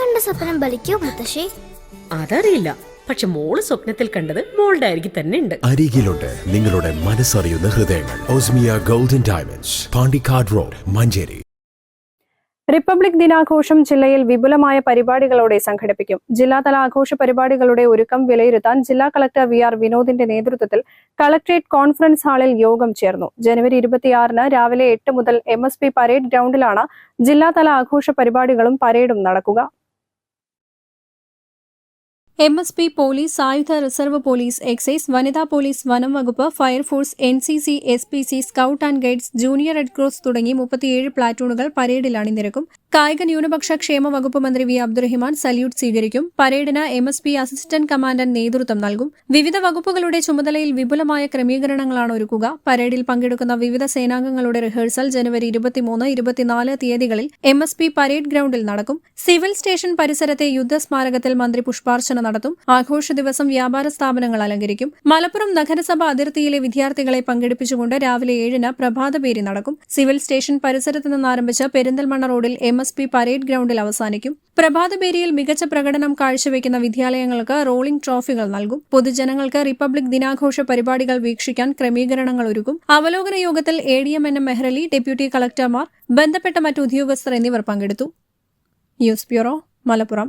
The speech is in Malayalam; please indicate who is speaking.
Speaker 1: കണ്ട സ്വപ്നം ബലിക്കോ മുത്തശ്ശി?
Speaker 2: അതറിയില്ല. പക്ഷെ മോൾ സ്വപ്നത്തിൽ കണ്ടത് മോളുടെ അരികിൽ തന്നെ ഉണ്ട്.
Speaker 3: അരികിലുണ്ട് നിങ്ങളുടെ മനസ്സറിയുന്ന ഹൃദയങ്ങൾ. Osmiya golden diamonds Pandikkad road Manjeri.
Speaker 4: Republic ദിനാഘോഷം ജില്ലയിൽ വിപുലമായ പരിപാടികളോടെ സംഘടിപ്പിക്കും. ജില്ലാതല ആഘോഷ പരിപാടികളുടെ ഒരുക്കം വിലയിരുത്താൻ ജില്ലാ കളക്ടർ വി ആർ വിനോദിന്റെ നേതൃത്വത്തിൽ കളക്ടറേറ്റ് കോൺഫറൻസ് ഹാളിൽ യോഗം ചേർന്നു. ജനുവരി ഇരുപത്തിയാറിന് രാവിലെ എട്ട് മുതൽ എം എസ് പി പരേഡ് ഗ്രൗണ്ടിലാണ് ജില്ലാതല ആഘോഷ പരിപാടികളും പരേഡും നടക്കുക. എം എസ് പി പോലീസ് സായുധ റിസർവ് പോലീസ് എക്സൈസ് വനിതാ പോലീസ് വനം വകുപ്പ് fire force N C C S P C scout and guides junior Red Cross തുടങ്ങി മുപ്പത്തിയേഴ് പ്ലാറ്റൂണുകൾ പരേഡിൽ അണിനിരക്കും കായിക ന്യൂനപക്ഷ ക്ഷേമ വകുപ്പ് മന്ത്രി വി അബ്ദുറഹിമാൻ സല്യൂട്ട് സ്വീകരിക്കും. പരേഡിന് M S P assistant commandant നേതൃത്വം നൽകും. വിവിധ വകുപ്പുകളുടെ ചുമതലയിൽ വിപുലമായ ക്രമീകരണങ്ങളാണ് ഒരുക്കുക. പരേഡിൽ പങ്കെടുക്കുന്ന വിവിധ സേനാംഗങ്ങളുടെ റിഹേഴ്സൽ ജനുവരി ഇരുപത്തിമൂന്ന് ഇരുപത്തിനാല് തീയതികളിൽ എം എസ് പി പരേഡ് ഗ്രൌണ്ടിൽ നടക്കും. സിവിൽ സ്റ്റേഷൻ പരിസരത്തെ യുദ്ധസ്മാരകത്തിൽ മന്ത്രി പുഷ്പാർച്ചന നടത്തും. ആഘോഷ ദിവസം വ്യാപാര സ്ഥാപനങ്ങൾ അലങ്കരിക്കും. മലപ്പുറം നഗരസഭ അതിർത്തിയിലെ വിദ്യാർത്ഥികളെ പങ്കെടുപ്പിച്ചുകൊണ്ട് രാവിലെ ഏഴിന് പ്രഭാതപേരി നടക്കും. സിവിൽ സ്റ്റേഷൻ പരിസരത്ത് നിന്നാരംഭിച്ച് പെരിന്തൽമണ്ണ റോഡിൽ എം എസ് പി പരേഡ് ഗ്രൗണ്ടിൽ അവസാനിക്കും. പ്രഭാതപേരിയിൽ മികച്ച പ്രകടനം കാഴ്ചവെക്കുന്ന വിദ്യാലയങ്ങൾക്ക് റോളിംഗ് ട്രോഫികൾ നൽകും. പൊതുജനങ്ങൾക്ക് റിപ്പബ്ലിക് ദിനാഘോഷ പരിപാടികൾ വീക്ഷിക്കാൻ ക്രമീകരണങ്ങൾ ഒരുക്കും. അവലോകന യോഗത്തിൽ A D M N M Mehrali deputy കളക്ടർമാർ ബന്ധപ്പെട്ട മറ്റു ഉദ്യോഗസ്ഥർ എന്നിവർ പങ്കെടുത്തു. News bureau Malappuram.